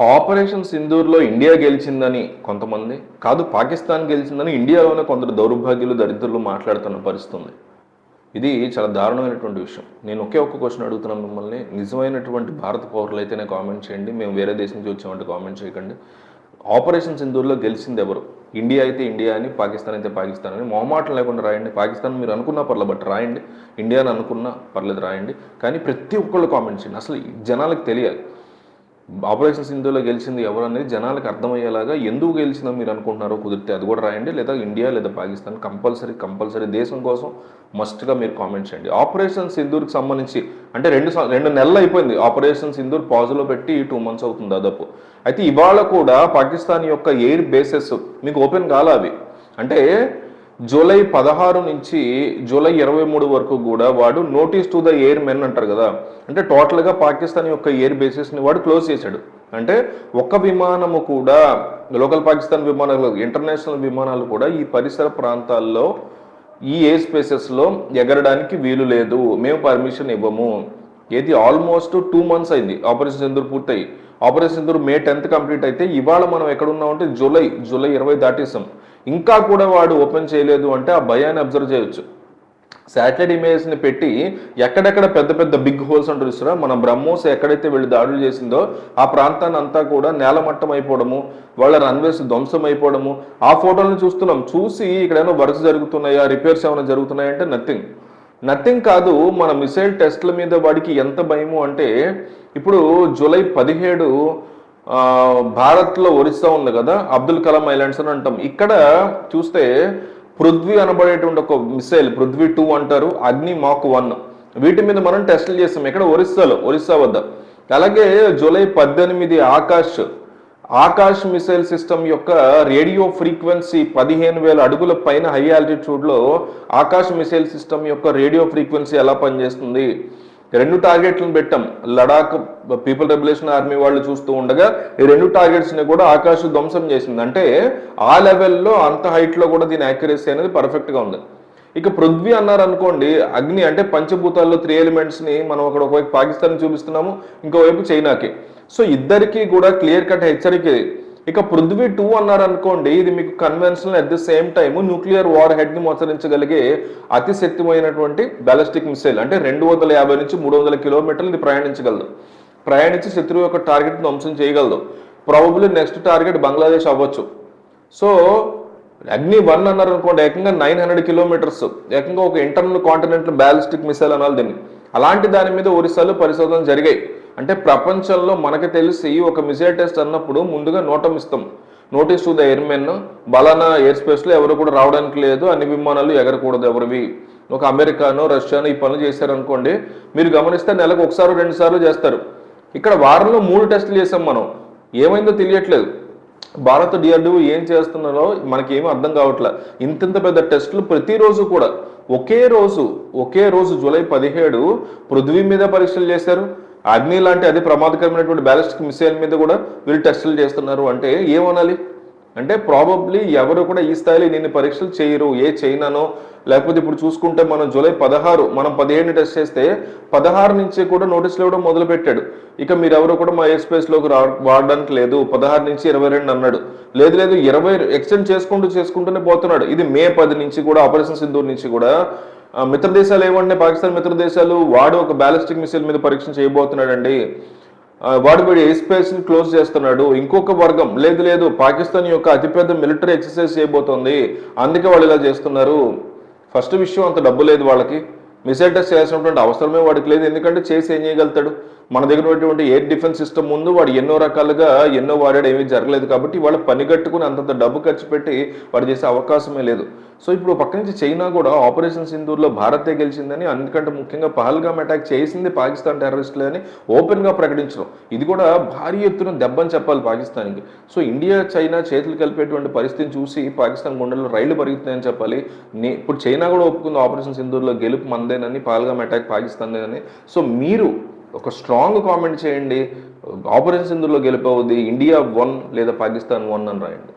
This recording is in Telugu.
ఆపరేషన్ సింధూర్లో ఇండియా గెలిచిందని కొంతమంది కాదు పాకిస్తాన్ గెలిచిందని ఇండియాలోనే కొందరు దౌర్భాగ్యులు దరిద్రులు మాట్లాడుతున్న పరిస్థితి ఉంది. ఇది చాలా దారుణమైనటువంటి విషయం. నేను ఒకే ఒక్క క్వశ్చన్ అడుగుతున్నాను మిమ్మల్ని. నిజమైనటువంటి భారత పౌరులు అయితేనే కామెంట్ చేయండి. మేము వేరే దేశం నుంచి వచ్చామంటే కామెంట్ చేయకండి. ఆపరేషన్ సింధూర్లో గెలిచింది ఎవరు? ఇండియా అయితే ఇండియా అని పాకిస్తాన్ అయితే పాకిస్తాన్ అని. మొహమాటం లేకుండా రాయండి. పాకిస్తాన్ మీరు అనుకున్నా పర్లేదు బట్ రాయండి. ఇండియా అని అనుకున్నా పర్లేదు రాయండి. కానీ ప్రతి ఒక్కళ్ళు కామెంట్ చేయండి. అసలు ఈ జనాలకు తెలియాలి. ఆపరేషన్ సింధులో గెలిచింది ఎవరు అనేది జనాలకు అర్థమయ్యేలాగా ఎందుకు గెలిచిందో మీరు అనుకుంటున్నారో కుదిరితే అది కూడా రాయండి. లేదా ఇండియా లేదా పాకిస్తాన్ కంపల్సరీ కంపల్సరీ దేశం కోసం మస్ట్గా మీరు కామెంట్ చేయండి. ఆపరేషన్ సింధూర్కి సంబంధించి అంటే రెండు రెండు నెలలు అయిపోయింది. ఆపరేషన్ సింధూర్ పాజులో పెట్టి టూ మంత్స్ అవుతుంది దాదాపు. అయితే ఇవాళ కూడా పాకిస్తాన్ యొక్క ఎయిర్ బేసెస్ మీకు ఓపెన్ కాలా అవి? అంటే జూలై పదహారు నుంచి జూలై ఇరవై మూడు వరకు కూడా వాడు notice to the airmen అంటారు కదా. అంటే టోటల్గా పాకిస్తాన్ యొక్క ఎయిర్ బేసెస్ని వాడు క్లోజ్ చేశాడు. అంటే ఒక్క విమానము కూడా లోకల్ పాకిస్తాన్ విమానాలు ఇంటర్నేషనల్ విమానాలు కూడా ఈ పరిసర ప్రాంతాల్లో ఈ ఎయిర్ స్పేసెస్లో ఎగరడానికి వీలు లేదు. మేము పర్మిషన్ ఇవ్వము. ఏది ఆల్మోస్ట్ టూ మంత్స్ అయింది. ఆపరేషన్ సింధూర్ పూర్తయి. Operation Sindoor May tenth complete అయితే ఇవాళ మనం ఎక్కడ ఉన్నామంటే జూలై జూలై ఇరవై దాటేసాం ఇంకా కూడా వాడు ఓపెన్ చేయలేదు అంటే ఆ భయాన్ని అబ్జర్వ్ చేయొచ్చు. శాటిలైట్ ఇమేజ్ని పెట్టి ఎక్కడెక్కడ పెద్ద పెద్ద బిగ్ హోల్స్ అంటారు ఇస్తారో మన బ్రహ్మోస్ ఎక్కడైతే వెళ్ళి దాడులు చేసిందో ఆ ప్రాంతాన్ని అంతా కూడా నేలమట్టం అయిపోవడము వాళ్ళ రన్వేస్ ధ్వంసం అయిపోవడము ఆ ఫోటోలను చూస్తున్నాం. చూసి ఇక్కడ ఏమైనా వర్క్స్ జరుగుతున్నాయా? రిపేర్స్ ఏమైనా జరుగుతున్నాయంటే నథింగ్ నథింగ్ కాదు మన మిసైల్ టెస్ట్ల మీద వాడికి ఎంత భయము అంటే ఇప్పుడు జూలై పదిహేడు భారత్లో ఒరిస్సా ఉంది కదా అబ్దుల్ కలాం ఐలాండ్స్ అని అంటాం. ఇక్కడ చూస్తే పృథ్వీ అనబడేటువంటి ఒక మిసైల్ పృథ్వీ టూ అంటారు అగ్ని మాక్ వన్. వీటి మీద మనం టెస్టులు చేస్తాం. ఇక్కడ ఒరిస్సాలో ఒరిస్సా వద్ద. అలాగే జూలై పద్దెనిమిది ఆకాష్ ఆకాష్ మిసైల్ సిస్టమ్ యొక్క రేడియో ఫ్రీక్వెన్సీ పదిహేను వేల అడుగుల పైన హై ఆల్టిట్యూడ్లో ఆకాశ్ మిసైల్ సిస్టమ్ యొక్క రేడియో ఫ్రీక్వెన్సీ ఎలా పనిచేస్తుంది? రెండు టార్గెట్లను పెట్టాం. లడాక్ పీపుల్ రెబ్యులేషన్ ఆర్మీ వాళ్ళు చూస్తూ ఉండగా ఈ రెండు టార్గెట్స్ని కూడా ఆకాశ ధ్వంసం చేసింది. అంటే ఆ లెవెల్లో అంత హైట్లో కూడా దీని యాక్యురసీ అనేది పర్ఫెక్ట్గా ఉంది. ఇక పృథ్వీ అన్నారు అనుకోండి అగ్ని అంటే పంచభూతాల్లో త్రీ ఎలిమెంట్స్ని మనం అక్కడ ఒకవైపు పాకిస్తాన్ చూపిస్తున్నాము ఇంకోవైపు చైనాకి. సో ఇద్దరికి కూడా క్లియర్ కట్ హెచ్చరిక ఇది. ఇక పృథ్వీ టూ అన్నారు అనుకోండి ఇది మీకు conventional at the same time nuclear war హెడ్ని మోసరించగలిగే అతి శక్తిమైనటువంటి బ్యాలిస్టిక్ మిసైల్ అంటే రెండు వందల యాభై నుంచి మూడు వందల కిలోమీటర్లు ఇది ప్రయాణించగలదు. ప్రయాణించి శత్రువు యొక్క టార్గెట్ ధ్వంసం చేయగలదు. ప్రాబబ్లీ నెక్స్ట్ టార్గెట్ బంగ్లాదేశ్ అవ్వచ్చు. సో అగ్ని వన్ అన్నారు అనుకోండి ఏకంగా నైన్ హండ్రెడ్ కిలోమీటర్స్ ఏకంగా ఒక ఇంటర్నల్ కాంటినెంటల్ బ్యాలిస్టిక్ మిసైల్ అనాలి దీన్ని. అలాంటి దాని మీద ఒరిస్సాలో పరిశోధన జరిగాయి. అంటే ప్రపంచంలో మనకి తెలిసి ఒక మిసైల్ టెస్ట్ అన్నప్పుడు ముందుగా నోటం ఇస్తాం. నోటీస్ టు ద ఎయిర్మెన్ బలానా ఎయిర్ స్పేస్లో ఎవరు కూడా రావడానికి లేదు అన్ని విమానాలు ఎగరకూడదు ఎవరివి. ఒక అమెరికానో రష్యానో ఈ పనులు చేశారనుకోండి మీరు గమనిస్తే నెలకు ఒకసారి రెండు సార్లు చేస్తారు. ఇక్కడ వారంలో మూడు టెస్టులు చేసాం మనం. ఏమైందో తెలియట్లేదు. భారత డిఆర్డిఓ ఏం చేస్తున్నారో మనకేమీ అర్థం కావట్లే. ఇంతింత పెద్ద టెస్టులు ప్రతిరోజు కూడా. ఒకే రోజు ఒకే రోజు జూలై పదిహేడు పృథ్వీ మీద పరీక్షలు చేశారు. అగ్ని లాంటి అది ప్రమాదకరమైనటువంటి బ్యాలిస్టిక్ మిసైల్ మీద కూడా వీళ్ళు టెస్టులు చేస్తున్నారు. అంటే ఏమనాలి? అంటే ప్రాబబ్లీ ఎవరు కూడా ఈ స్థాయిలో నిన్ను పరీక్షలు చేయరు. ఏ చైనానో లేకపోతే ఇప్పుడు చూసుకుంటే మనం జూలై పదహారు మనం పదిహేను టెస్ట్ చేస్తే పదహారు నుంచి కూడా నోటీసులు ఇవ్వడం మొదలు పెట్టాడు ఇక మీరెవరు కూడా మా ఎయిర్ రా వాడడానికి లేదు. పదహారు నుంచి ఇరవై రెండు అన్నాడు. లేదు లేదు ఇరవై ఎక్స్టెండ్ చేసుకుంటూ చేసుకుంటూనే పోతున్నాడు. ఇది మే పది నుంచి కూడా ఆపరేషన్ సింధూర్ నుంచి కూడా మిత్ర దేశాలు ఏమంటే పాకిస్తాన్ మిత్ర దేశాలు వాడు ఒక బ్యాలిస్టిక్ మిసైల్ మీద పరీక్ష చేయబోతున్నాడండి. వాడు వీడి ఎయిర్ స్పేస్ని క్లోజ్ చేస్తున్నాడు. ఇంకొక వర్గం లేదు లేదు పాకిస్తాన్ యొక్క అతిపెద్ద మిలిటరీ ఎక్సర్సైజ్ చేయబోతోంది. అందుకే వాళ్ళు ఇలా చేస్తున్నారు. ఫస్ట్ విషయం అంత డబ్బు లేదు వాళ్ళకి. మిసైల్ టెస్ట్ చేయాల్సినటువంటి అవసరమే వాడికి లేదు. ఎందుకంటే చేసి ఏం చేయగలుగుతాడు? మన దగ్గర ఉన్నటువంటి ఎయిర్ డిఫెన్స్ సిస్టమ్ ముందు వాడు ఎన్నో రకాలుగా ఎన్నో వాడాడు ఏమీ జరగలేదు కాబట్టి వాళ్ళు పని కట్టుకుని అంతంత డబ్బు ఖర్చు పెట్టి వాడు చేసే అవకాశమే లేదు. సో ఇప్పుడు పక్క నుంచి చైనా కూడా ఆపరేషన్ సింధూర్లో భారతే గెలిచిందని అందుకంటే ముఖ్యంగా పహల్గామ్ అటాక్ చేసింది పాకిస్తాన్ టెర్రరిస్టులు అని ఓపెన్గా ప్రకటించడం. ఇది కూడా భారీ ఎత్తున దెబ్బని చెప్పాలి పాకిస్తాన్కి. సో ఇండియా చైనా చేతులు కలిపేటువంటి పరిస్థితిని చూసి పాకిస్తాన్ గుండెల్లో రైళ్ళు పరుగుతున్నాయని చెప్పాలి. ఇప్పుడు చైనా కూడా ఒప్పుకుంది ఆపరేషన్ సింధూర్లో గెలుపు మందేనని పహల్గామ్ అటాక్ పాకిస్తాన్దేనని. సో మీరు ఒక స్ట్రాంగ్ కామెంట్ చేయండి. ఆపరేషన్ సింధూర్లో గెలిపోవద్ది ఇండియా వన్ లేదా పాకిస్తాన్ వన్ అని రాయండి.